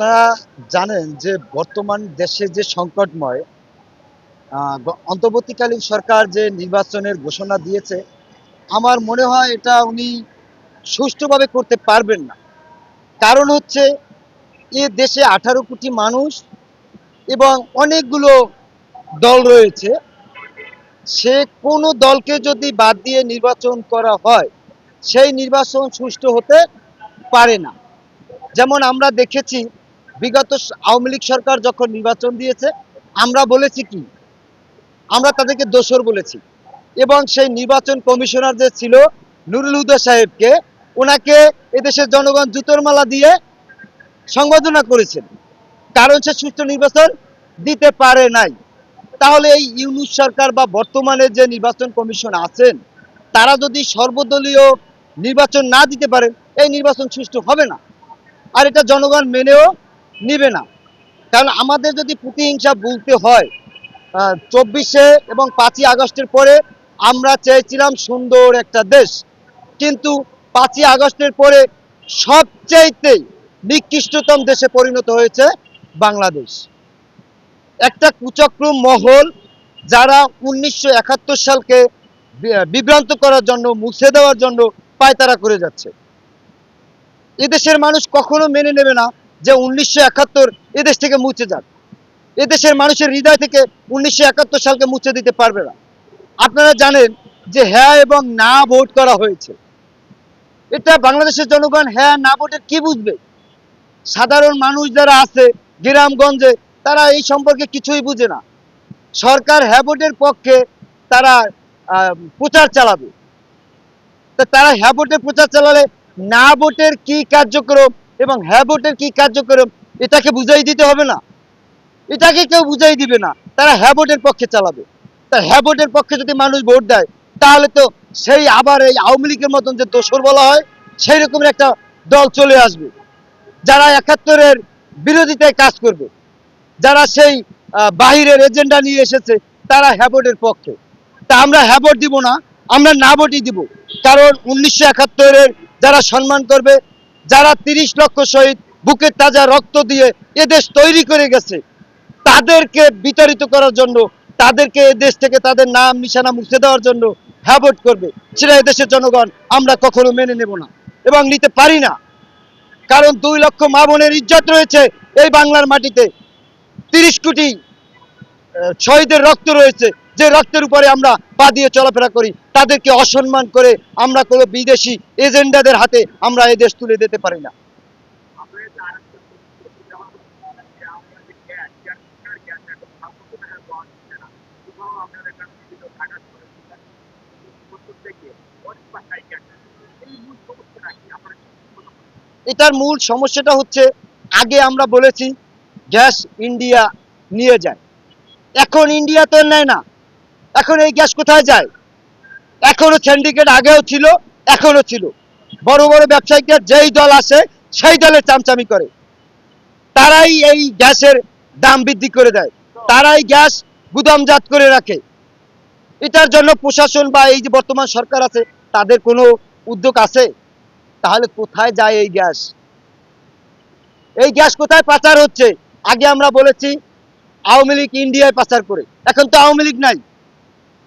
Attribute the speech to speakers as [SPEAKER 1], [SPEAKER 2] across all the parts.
[SPEAKER 1] আপনারা জানেন যে বর্তমান দেশে যে সংকটময় অন্তর্বর্তীকালীন সরকার যে নির্বাচনের ঘোষণা দিয়েছে, আমার মনে হয় এটা উনি সুষ্ঠুভাবে করতে পারবেন না। কারণ হচ্ছে, এ দেশে আঠারো কোটি মানুষ এবং অনেকগুলো দল রয়েছে। সে কোনো দলকে যদি বাদ দিয়ে নির্বাচন করা হয়, সেই নির্বাচন সুষ্ঠু হতে পারে না। যেমন আমরা দেখেছি বিগত আওয়ামী লীগ সরকার যখন নির্বাচন দিয়েছে, আমরা বলেছি কি? আমরা তাদেরকে দোসর বলেছি। এবং সেই নির্বাচন কমিশনার যে ছিল, নুরুল হুদা সাহেবকে, ওনাকে এদেশের জনগণ জুতোর মালা দিয়ে সংবর্ধনা করেছেন। কারণ সে সুষ্ঠু নির্বাচন দিতে পারে নাই। তাহলে এই ইউনুস সরকার বা বর্তমানে যে নির্বাচন কমিশন আছেন, তারা যদি সর্বদলীয় নির্বাচন না দিতে পারেন এই নির্বাচন সুষ্ঠু হবে না। আর এটা জনগণ মেনেও নিবে না। কারণ আমাদের যদি প্রতিহিংসা বলতে হয় চব্বিশে এবং পাঁচই আগস্টের পরে আমরা চেয়েছিলাম সুন্দর একটা দেশ। কিন্তু পাঁচই আগস্টের পরে সবচেয়েতে নিকৃষ্টতম দেশে পরিণত হয়েছে বাংলাদেশ। একটা কুচক্রম মহল যারা উনিশশো একাত্তর সালকে বিভ্রান্ত করার জন্য, মুছে দেওয়ার জন্য পায়তারা করে যাচ্ছে। এদেশের মানুষ কখনো মেনে নেবে না যে উনিশশো একাত্তর এদেশ থেকে মুছে যাক। এদেশের মানুষের হৃদয় থেকে উনিশশো একাত্তর সালকে মুছে দিতে পারবে না। আপনারা জানেন যে হ্যাঁ এবং না ভোট করা হয়েছে। এটা বাংলাদেশের জনগণ হ্যাঁ না ভোটের কি বুঝবে? সাধারণ মানুষ যারা আছে গ্রামগঞ্জে, তারা এই সম্পর্কে কিছুই বুঝে না। সরকার হ্যাঁ ভোটের পক্ষে তারা প্রচার চালাবে। তা তারা হ্যাঁ ভোটের প্রচার চালালে না ভোটের কি কার্যক্রম এবং হ্যাঁ ভোটের কি কার্যক্রম, এটাকে বুঝাই দিতে হবে না। এটাকে কেউ বুঝাই দিবে না। তারা হ্যাঁ ভোটের পক্ষে চালাবে। তা হ্যাঁ ভোটের পক্ষে যদি মানুষ ভোট দেয়, তাহলে তো সেই আবার এই আওয়ামী লীগের মতন যে দোসর বলা হয়, সেই রকমের একটা দল চলে আসবে। যারা একাত্তরের বিরোধিতায় কাজ করবে, যারা সেই বাহিরের এজেন্ডা নিয়ে এসেছে, তারা হ্যাবোর্ডের পক্ষে। তা আমরা হ্যাবোর্ড দিব না, আমরা না ভোটই দিব। কারণ উনিশশো একাত্তরের যারা সম্মান করবে যারা তিরিশ লক্ষ শহীদ বুকের তাজা রক্ত দিয়ে এদেশ তৈরি করে গেছে, তাদেরকে বিতাড়িত করার জন্য, তাদেরকে এদেশ থেকে তাদের নাম, নিশানা মুছে দেওয়ার জন্য হ্যাবোট করবে, সেটা এদেশের জনগণ আমরা কখনো মেনে নেব না এবং নিতে পারি না। কারণ দুই লক্ষ মা বোনের ইজ্জত রয়েছে এই বাংলার মাটিতে। তিরিশ কোটি শহীদের রক্ত রয়েছে। যে রক্তের উপরে আমরা পা দিয়ে চলাফেরা করি, তাদেরকে অসম্মান করে আমরা কোনো বিদেশি এজেন্ডাদের হাতে আমরা এই দেশ তুলে দিতে পারি না। এটার মূল সমস্যাটা হচ্ছে, আগে আমরা বলেছি, গ্যাস ইন্ডিয়া নিয়ে যায়। এখন ইন্ডিয়া তো নেয় না। এখন এই গ্যাস কোথায় যায়? এখনও সিন্ডিকেট আগেও ছিল, এখনও ছিল। বড় বড় ব্যবসায়িকদের যেই দল আসে, সেই দলের চামচামি করে। তারাই এই গ্যাসের দাম বৃদ্ধি করে দেয়। তারাই গ্যাস গুদামজাত করে রাখে। এটার জন্য প্রশাসন বা এই যে বর্তমান সরকার আছে, তাদের কোনো উদ্যোগ আছে? তাহলে কোথায় যায় এই গ্যাস? এই গ্যাস কোথায় পাচার হচ্ছে? আগে আমরা বলেছি, আওয়ামী লীগ ইন্ডিয়ায় পাচার করে। এখন তো আওয়ামী লীগ নাই।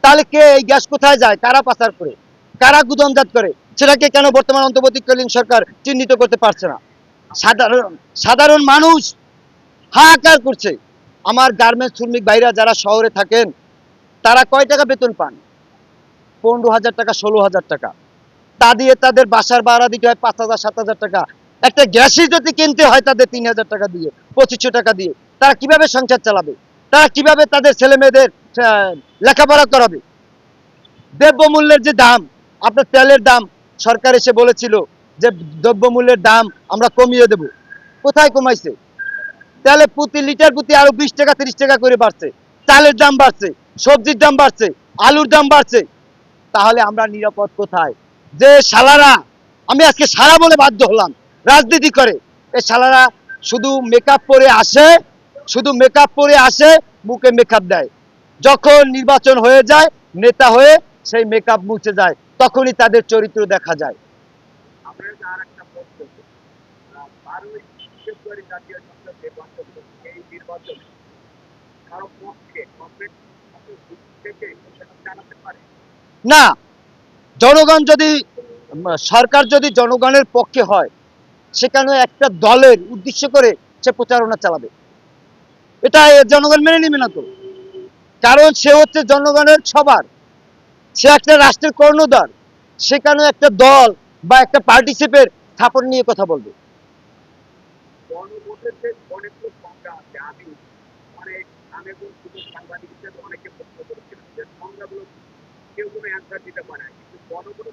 [SPEAKER 1] তাহলে কে এই গ্যাস কোথায় যায়? কারা পাচার করে? কারা গুদামজাত করে? সেটাকে কেন বর্তমান অন্তর্বর্তীকালীন সরকার চিহ্নিত করতে পারছে না? সাধারণ সাধারণ মানুষ হাহাকার করছে। আমার গার্মেন্টস শ্রমিক ভাইরা যারা শহরে থাকেন, তারা কয় টাকা বেতন পান? পনেরো হাজার টাকা, ষোলো হাজার টাকা। তা দিয়ে তাদের বাসার ভাড়া দিতে হয় পাঁচ হাজার, সাত হাজার টাকা। একটা গ্যাসই যদি কিনতে হয় তাদের তিন হাজার টাকা দিয়ে, পঁচিশশো টাকা দিয়ে, তারা কীভাবে সংসার চালাবে? তারা কীভাবে তাদের ছেলে মেয়েদের লেখাপড়া করাবে? দ্রব্যমূল্যের যে দাম, আপনার তেলের দাম, সরকার এসে বলেছিল যে দ্রব্যমূল্যের দাম আমরা কমিয়ে দেব। কোথায় কমাইছে? তেলে প্রতি লিটার প্রতি আরও বিশ টাকা, তিরিশ টাকা করে বাড়ছে। চালের দাম বাড়ছে, সবজির দাম বাড়ছে, আলুর দাম বাড়ছে। তাহলে আমরা নিরাপদ কোথায়? যে শালারা, আমি আজকে সারা বলে বাধ্য হলাম, রাজনীতি করে। এই শালারা শুধু মেকআপ পরে আসে শুধু মেকআপ পরে আসে মুখে মেকআপ দেয়। যখন নির্বাচন হয়ে যায় নেতা হয়ে সেই মেকআপ মুছে যায় তখনই তাদের চরিত্র দেখা যায়। না জনগণ যদি সরকার যদি জনগণের পক্ষে হয় সেখানে একটা দলের উদ্দেশ্য করে সে প্রচারণা চালাবে। এটা জনগণ মেনে নেবে না তো। কারণ সে হচ্ছে জনগণের সবার। সে একটা রাষ্ট্রের কর্ণধার। সেখানে একটা দল বা একটা পার্টিসিপের স্থাপন নিয়ে কথা বলবে?
[SPEAKER 2] গণভোটের যে অনেকগুলো সংজ্ঞা আছে, আমি অনেক আমি এবং শুধু সাংবাদিক হিসেবে অনেকে প্রশ্ন করেছিলাম যে সংজ্ঞাগুলো কেউ কোনো অ্যান্সার দিতে পারে না। কিন্তু গণভোটে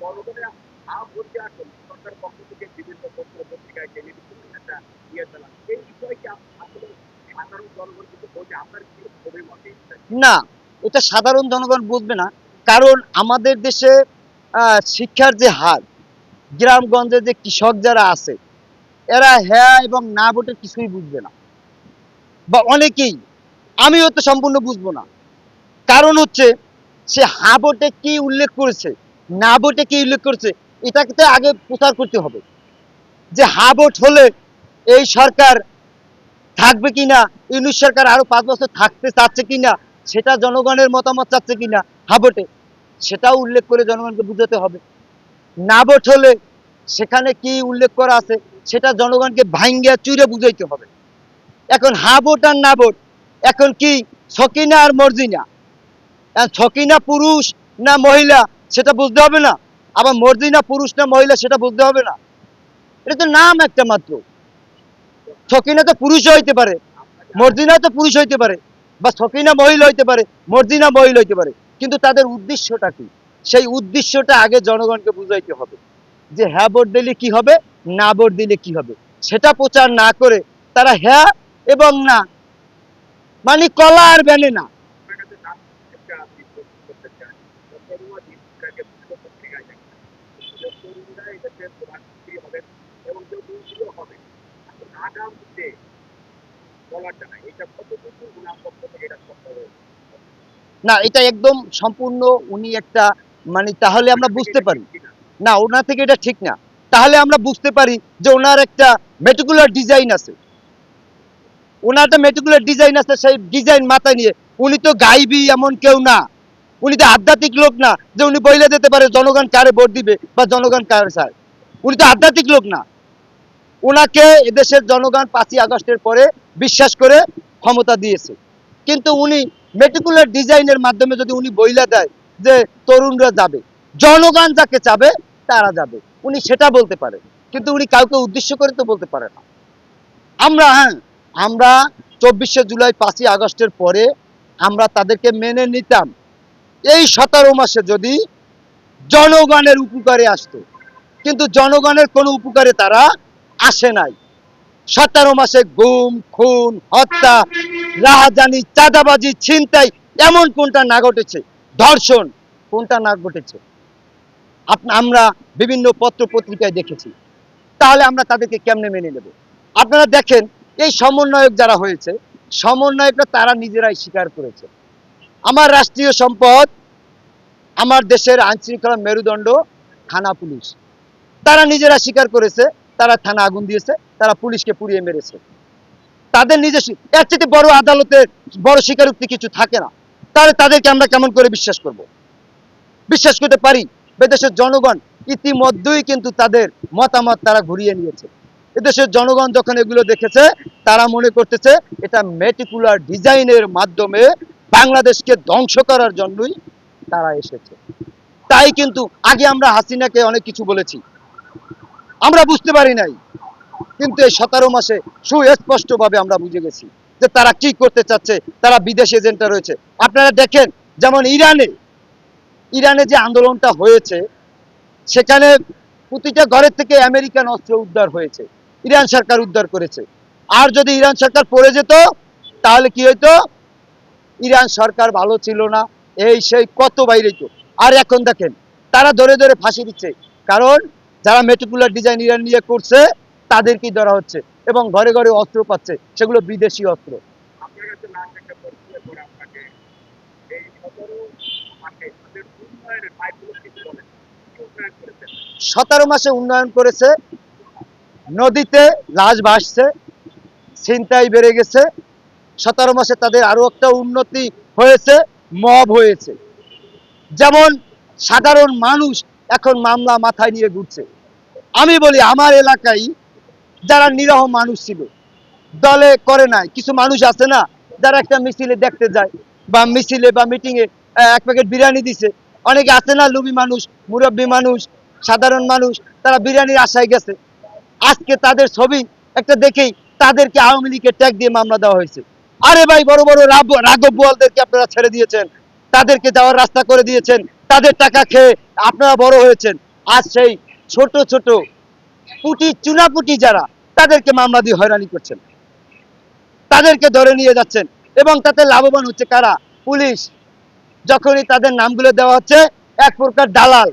[SPEAKER 2] গণভোটে আপ হচ্ছে আসলে সরকার পক্ষ থেকে বিভিন্ন পত্র পত্রিকায় টেলিভিশন একটা ইয়ে এই
[SPEAKER 1] না, এটা সাধারণ জনগণ বুঝবে না। কারণ আমাদের দেশে শিক্ষার যে হার গ্রামগঞ্জে যে কৃষক যারা আছে, এরা হ্যাঁ এবং না ভোটে কিছুই বুঝবে না। বা অনেকেই, আমিও তো সম্পূর্ণ বুঝব না। কারণ হচ্ছে, সে হা ভোটে কি উল্লেখ করেছে, না ভোটে কি উল্লেখ করেছে, এটাকে তো আগে প্রচার করতে হবে। যে হা ভোট হলে এই সরকার থাকবে কিনা? ইউনুস সরকার আরও পাঁচ বছর থাকতে চাচ্ছে কিনা? সেটা জনগণের মতামত চাচ্ছে কিনা? হা ভোটে সেটাও উল্লেখ করে জনগণকে বুঝাতে হবে। না ভোট হলে সেখানে কি উল্লেখ করা আছে, সেটা জনগণকে ভাঙ্গিয়া চুরে বুঝাইতে হবে। এখন হা ভোট আর না ভোট এখন কি ছকিনা আর মর্জিনা? ছকিনা পুরুষ না মহিলা, সেটা বুঝতে হবে না? আবার মর্জিনা পুরুষ না মহিলা, সেটা বুঝতে হবে না? এটা তো নাম একটা মাত্র। ছকিনা তো পুরুষ হইতে পারে, মর্জিনা তো পুরুষ হইতে পারে, বা ছকিনা মহিলা হইতে পারে, মর্জিনা মহিলা হইতে পারে, কিন্তু তাদের উদ্দেশ্যটা কি? সেই উদ্দেশ্যটা আগে জনগণকে বুঝাইতে হবে, যে হ্যাঁ ভোট দিলে কি হবে, না ভোট দিলে কি হবে। সেটা প্রচার না করে তারা হ্যাঁ এবং না মানে কলা আর বেনে না।
[SPEAKER 2] এবং কেউ মন্ত্রীও হবেন এখন আগামীতে বলাটা না এটা কতটুকু পক্ষ এটা হয়েছে
[SPEAKER 1] না, এটা একদম সম্পূর্ণ উনি একটা মানে তাহলে আমরা বুঝতে পারি। না, ওনার থেকে এটা ঠিক না। তাহলে আমরা বুঝতে পারি যে ওনার একটা মেটিকুলার ডিজাইন আছে। ওনার একটা মেটিকুলার ডিজাইন আছে, সেই ডিজাইন মাথায় নিয়ে উনি তো গাইবি এমন কেউ না। উনি তো আধ্যাত্মিক লোক না যে উনি বইলে দিতে পারে, জনগণ কারে ভোট দিবে বা জনগণ কারে চায় উনি তো আধ্যাত্মিক লোক না। ওনাকে এদেশের জনগণ পাঁচই আগস্টের পরে বিশ্বাস করে ক্ষমতা দিয়েছে। কিন্তু উনি মেটিকুলার ডিজাইনের মাধ্যমে যদি উনি বইলা দেয় যে তরুণরা যাবে, জনগণ যাকে চাবে তারা যাবে। উনি সেটা বলতে পারে কিন্তু উনি কাউকে উদ্দেশ্য করে তো বলতে পারে না। আমরা হ্যাঁ আমরা চব্বিশে জুলাই পাঁচই আগস্টের পরে আমরা তাদেরকে মেনে নিতাম। এই সতেরো মাসে যদি জনগণের উপকারে আসতো, কিন্তু জনগণের কোনো উপকারে তারা আসে নাই। সতেরো মাসে গুম, খুন, হত্যা, রাহাজানি, চাঁদাবাজি, ছিনতাই, এমন কোনটা না ঘটেছে ধর্ষণ, কোনটা না ঘটেছে আমরা বিভিন্ন পত্র পত্রিকায় দেখেছি। তাহলে আমরা তাদেরকে কেমনে মেনে নেব? আপনারা দেখেন, এই সমন্বয়ক যারা হয়েছে, সমন্বয়করা তারা নিজেরাই স্বীকার করেছে। আমার রাষ্ট্রীয় সম্পদ, আমার দেশের আইন শৃঙ্খলা মেরুদণ্ড, থানা পুলিশ, তারা নিজেরা স্বীকার করেছে তারা থানা আগুন দিয়েছে, তারা পুলিশকে পুড়িয়ে মেরেছে। তাদের নিজস্ব এর চেয়ে বড় আদালতের বড় স্বীকারোক্তি কিছু থাকে না। তাহলে তাদেরকে আমরা কেমন করে বিশ্বাস করব? বিশ্বাস করতে পারি, এদেশের জনগণ ইতিমধ্যেই কিন্তু তাদের মতামত তারা ঘুরিয়ে নিয়েছে। এদেশের জনগণ যখন এগুলো দেখেছে, তারা মনে করতেছে, এটা মেটিকুলার ডিজাইনের মাধ্যমে বাংলাদেশকে ধ্বংস করার জন্যই তারা এসেছে। তাই কিন্তু আগে আমরা হাসিনাকে অনেক কিছু বলেছি। আমরা বুঝতে পারি নাই। কিন্তু এই সতেরো মাসে সুস্পষ্টভাবে আমরা বুঝে গেছি যে তারা কি করতে চাচ্ছে, তারা বিদেশ এজেন্টরা রয়েছে। আপনারা দেখেন, যেমন ইরানে ইরানে যে আন্দোলনটা হয়েছে, সেখানে প্রতিটা ঘরের থেকে আমেরিকান অস্ত্র উদ্ধার হয়েছে, ইরান সরকার উদ্ধার করেছে। আর যদি ইরান সরকার পড়ে যেত, তাহলে কি হইতো? ইরান সরকার ভালো ছিল না, এই সেই কত বাইরে তো আর এখন দেখেন, তারা ধরে ধরে ফাঁসি দিচ্ছে। কারণ যারা মেটিকুলার ডিজাইন ইরান নিয়ে করছে তাদেরকেই ধরা হচ্ছে এবং ঘরে ঘরে অস্ত্র পাচ্ছে। সেগুলো বিদেশি অস্ত্র।
[SPEAKER 2] সতেরো মাসে উন্নয়ন
[SPEAKER 1] সতেরো মাসে উন্নয়ন করেছে নদীতে লাশ ভাসছে ছিনতাই বেড়ে গেছে সতেরো মাসে তাদের আরও একটা উন্নতি হয়েছে মব হয়েছে। যেমন সাধারণ মানুষ এখন মামলা মাথায় নিয়ে ঘুরছে। আমি বলি, আমার এলাকায় যারা নিরহ মানুষ ছিল, দলে করে নাই, কিছু মানুষ আছে না, যারা একটা মিছিলে দেখতে যায়, বা মিছিলে বা মিটিংয়ে এক প্যাকেট বিরিয়ানি দিছে। অনেকে আছে না, লুবি মানুষ, মুরব্বী মানুষ, সাধারণ মানুষ, তারা বিরিয়ানির আশায় গেছে। আজকে তাদের ছবি একটা দেখেই তাদেরকে আওয়ামী লীগের ট্যাগ দিয়ে মামলা দেওয়া হয়েছে। আরে ভাই, বড় বড় রাঘব বোয়ালদেরকে আপনারা ছেড়ে দিয়েছেন, তাদেরকে যাওয়ার রাস্তা করে দিয়েছেন, তাদের টাকা খেয়ে আপনারা বড় হয়েছেন। আজ সেই ছোট ছোট পুটি, চুনাপুটি যারা, তাদেরকে মামলা দিয়ে হয়রানি করছেন। তাদেরকে ধরে নিয়ে যাচ্ছেন এবং তাতে লাভবান হচ্ছে কারা? পুলিশ। যখনই তাদের নামগুলো দেওয়া হচ্ছে, এক প্রকার দালাল।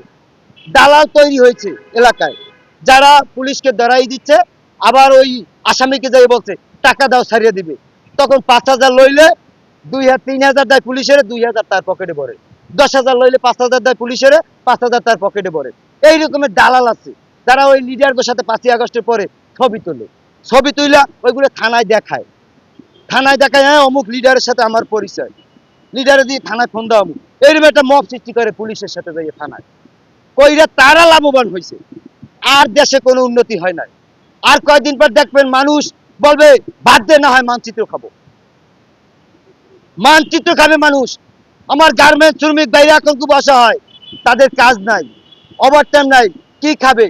[SPEAKER 1] দালাল তৈরি হয়েছে এলাকায়। যারা পুলিশকে ধরাই দিচ্ছে, আবার ওই আসামিকে যাই বলছে, টাকা দাও, ছাড়িয়ে দিবে। তখন পাঁচ হাজার লইলে দুই হাজার, তিন হাজার দেয় পুলিশের, দুই হাজার তার পকেটে পড়ে দশ হাজার লইলে পাঁচ হাজার দেয় পুলিশের, পাঁচ হাজার তার পকেটে পড়ে এই রকমের দালাল আছে। যারা ওই লিডারদের সাথে পাঁচই আগস্টের পরে ছবি তোলে। ছবি তুইলা ওইগুলো থানায় দেখায়। থানায় দেখায় হ্যাঁ অমুক লিডারের সাথে আমার পরিচয়। লিডারে দিয়ে থানায় ফোন দেওয়া অমুক। এইরকম একটা মব সৃষ্টি করে পুলিশের সাথে যাইয়ে থানায়। কইরা তারা লাভবান হয়েছে আর দেশে কোনো উন্নতি হয় নাই। আর কয়দিন পর দেখবেন মানুষ বলবে দে, না হয় মানচিত্র খাব। মানচিত্র খাবে মানুষ। আমার গার্মেন্ট শ্রমিক বাইরে এখন খুব হয় তাদের কাজ নাই। ওভারটাইম নাই, কি খাবে?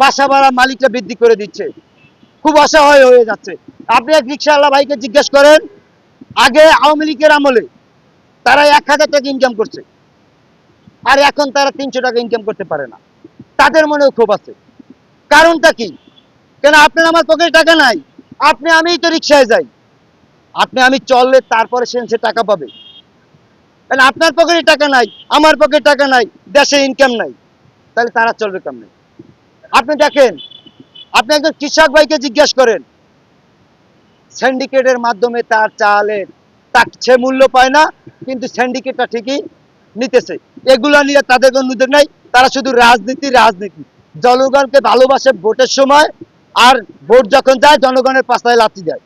[SPEAKER 1] বাসা ভাড়া মালিকটা বৃদ্ধি করে দিচ্ছে। খুব অসহায় হয়ে যাচ্ছে। আপনি এক রিক্সাওয়ালা ভাইকে জিজ্ঞেস করেন, আগে আওয়ামী লীগের আমলে তারা এক হাজার টাকা ইনকাম করছে, আর এখন তারা তিনশো টাকা ইনকাম করতে পারে না। তাদের মনেও ক্ষোভ আছে। কারণটা কি? কেন আপনার আমার পকেটে টাকা নাই? আপনি, আমিই তো রিক্সায় যাই। আপনি, আমি চললে তারপরে সে টাকা পাবে। আপনার পকেটে টাকা নাই, আমার পকেটে টাকা নাই, দেশে ইনকাম নাই। তাহলে তারা চলবে কেমনে? আপনি দেখেন, আপনি একজন কৃষক ভাইকে জিজ্ঞেস করেন সিন্ডিকেটের মাধ্যমে তার চালের তার সে মূল্য পায় না, কিন্তু সিন্ডিকেটটা ঠিকই নিতেছে। এগুলো নিয়ে তাদের কোনো নাই, তারা শুধু রাজনীতি রাজনীতি। জনগণকে ভালোবাসে ভোটের সময়, আর ভোট যখন যায় জনগণের পাশায় লাথি দেয়।